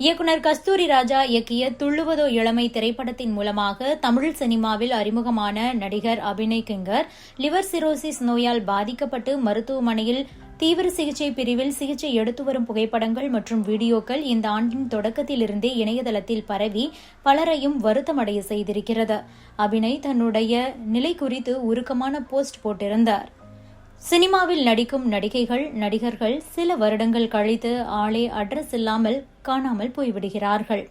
இயக்குனர் கஸ்தூரி ராஜா இயக்கிய துள்ளுவதோ இளமை திரைப்படத்தின் மூலமாக தமிழ் சினிமாவில் அறிமுகமான நடிகர் அபிநய் கிங்கர் லிவர் சிரோசிஸ் நோயால் பாதிக்கப்பட்டு மருத்துவமனையில் தீவிர சிகிச்சை பிரிவில் சிகிச்சை எடுத்து வரும் புகைப்படங்கள் மற்றும் வீடியோக்கள் இந்த ஆண்டின் தொடக்கத்திலிருந்தே இணையதளத்தில் பரவி பலரையும் வருத்தமடைய செய்திருக்கிறது. அபிநய் தன்னுடைய நிலை குறித்து உருக்கமான போஸ்ட் போட்டிருந்தார். சினிமாவில் நடிக்கும் நடிகைகள் நடிகர்கள் சில வருடங்கள் கழித்து ஆளே அட்ரஸ் இல்லாமல் காணாமல் போய்விடுகிறார்கள்.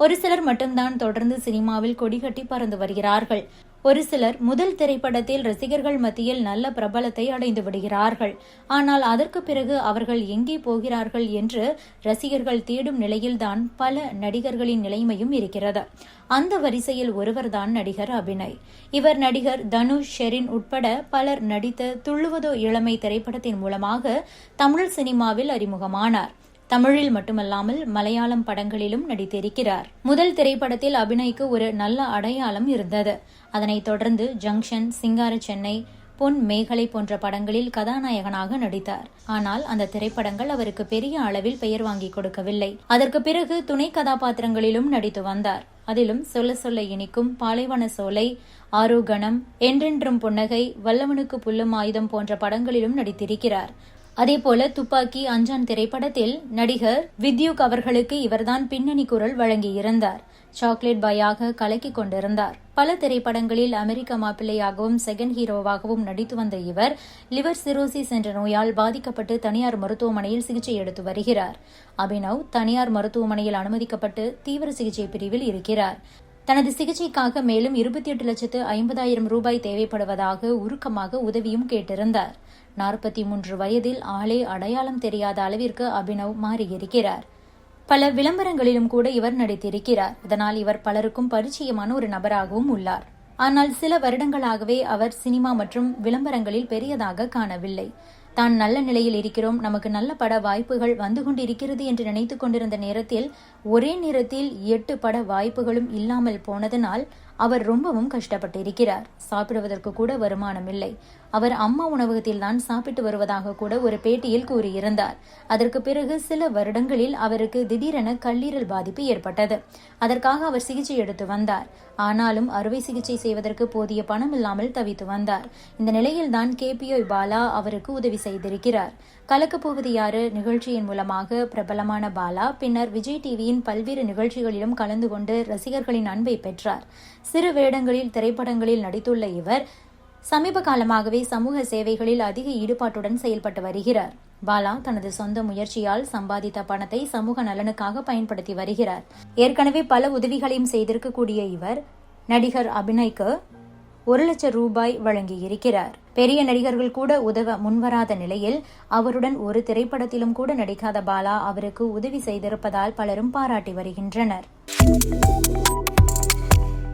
ஒரு சிலர் மட்டும்தான் தொடர்ந்து சினிமாவில் கொடிகட்டி பறந்து வருகிறார்கள். ஒரு சிலர் முதல் திரைப்படத்தில் ரசிகர்கள் மத்தியில் நல்ல பிரபலத்தை அடைந்து விடுகிறார்கள். ஆனால் அதற்கு பிறகு அவர்கள் எங்கே போகிறார்கள் என்று ரசிகர்கள் தேடும் நிலையில்தான் பல நடிகர்களின் நிலைமையும் இருக்கிறது. அந்த வரிசையில் ஒருவர்தான் நடிகர் அபிநய். இவர் நடிகர் தனுஷ் ஷெரின் உட்பட பலர் நடித்த துள்ளுவதோ இளமை திரைப்படத்தின் மூலமாக தமிழ் சினிமாவில் அறிமுகமானார். தமிழில் மட்டுமல்லாமல் மலையாளம் படங்களிலும் நடித்திருக்கிறார். முதல் திரைப்படத்தில் அபிநய்க்கு ஒரு நல்ல அடையாளம் இருந்தது. அதனைத் தொடர்ந்து ஜங்ஷன் சிங்கார சென்னை பொன் மேகலை போன்ற படங்களில் கதாநாயகனாக நடித்தார். ஆனால் அந்த திரைப்படங்கள் அவருக்கு பெரிய அளவில் பெயர் வாங்கி கொடுக்கவில்லை. அதற்கு பிறகு துணை கதாபாத்திரங்களிலும் நடித்து வந்தார். அதிலும் சொல்ல சொல்ல இனிக்கும் பாலைவன சோலை ஆரோகணம் என்றென்றும் புன்னகை வல்லவனுக்கு புல்லும் ஆயுதம் போன்ற படங்களிலும் நடித்திருக்கிறார். அதேபோல துப்பாக்கி அஞ்சான் திரைப்படத்தில் நடிகர் வித்யுக் அவர்களுக்கு இவர்தான் பின்னணி குரல் வழங்கியிருந்தார். சாக்லேட் பாயாக கலக்கிக் கொண்டிருந்தார். பல திரைப்படங்களில் அமெரிக்க மாப்பிள்ளையாகவும் செகண்ட் ஹீரோவாகவும் நடித்து வந்த இவர் லிவர் சிரோசிஸ் என்ற நோயால் பாதிக்கப்பட்டு தனியார் மருத்துவமனையில் சிகிச்சை எடுத்து வருகிறார். அபினவ் தனியார் மருத்துவமனையில் அனுமதிக்கப்பட்டு தீவிர சிகிச்சை பிரிவில் இருக்கிறார். தனது சிகிச்சைக்காக மேலும் இருபத்தி எட்டு லட்சத்து ஐம்பதாயிரம் ரூபாய் தேவைப்படுவதாக உருக்கமாக உதவியும் கேட்டிருந்தார். நாற்பத்தி மூன்று வயதில் ஆளே அடையாளம் தெரியாத அளவிற்கு அபினவ் மாறியிருக்கிறார். பல விளம்பரங்களிலும் கூட இவர் நடித்திருக்கிறார். இதனால் இவர் பலருக்கும் பரிச்சயமான ஒரு நபராகவும் உள்ளார். ஆனால் சில வருடங்களாகவே அவர் சினிமா மற்றும் விளம்பரங்களில் பெரியதாக காணவில்லை. தான் நல்ல நிலையில் இருக்கிறோம். நமக்கு நல்ல பட வாய்ப்புகள் வந்து கொண்டிருக்கிறது என்று நினைத்து கொண்டிருந்த நேரத்தில் ஒரே நேரத்தில் எட்டு பட வாய்ப்புகளும் இல்லாமல் போனதனால் அவர் ரொம்பவும் கஷ்டப்பட்டிருக்கிறார். சாப்பிடுவதற்கு கூட வருமானம் இல்லை அவர் அம்மா உணவகத்தில் தான் சாப்பிட்டு வருவதாக கூட ஒரு பேட்டியில் கூறியிருந்தார். அதற்கு பிறகு சில வருடங்களில் அவருக்கு திடீரென கல்லீரல் பாதிப்பு ஏற்பட்டது. அதற்காக அவர் சிகிச்சை எடுத்து வந்தார். ஆனாலும் அறுவை சிகிச்சை செய்வதற்கு போதிய பணம் இல்லாமல் தவித்து வந்தார். இந்த நிலையில்தான் கேபிஓ பாலா அவருக்கு உதவி செய்திருக்கிறார். கலக்கப் போவது யாரு? நிகழ்ச்சியின் மூலமாக பிரபலமான பாலா பின்னர் விஜய் டிவியின் பல்வேறு நிகழ்ச்சிகளிலும் கலந்து கொண்டு ரசிகர்களின் அன்பை பெற்றார். சிறு வேடங்களில் திரைப்படங்களில் நடித்துள்ள இவர் சமீப காலமாகவே சமூக சேவைகளில் அதிக ஈடுபாட்டுடன் செயல்பட்டு வருகிறார். பாலா தனது சொந்த முயற்சியால் சம்பாதித்த பணத்தை சமூக நலனுக்காக பயன்படுத்தி வருகிறார். ஏற்கனவே பல உதவிகளையும் செய்திருக்கக்கூடிய இவர் நடிகர் அபிநய்க்கு ஒரு லட்சம் ரூபாய் வழங்கியிருக்கிறார். பெரிய நடிகர்கள் கூட உதவ முன்வராத நிலையில் அவருடன் ஒரு திரைப்படத்திலும் கூட நடிக்காத பாலா அவருக்கு உதவி செய்திருப்பதால் பலரும் பாராட்டி வருகின்றனர்.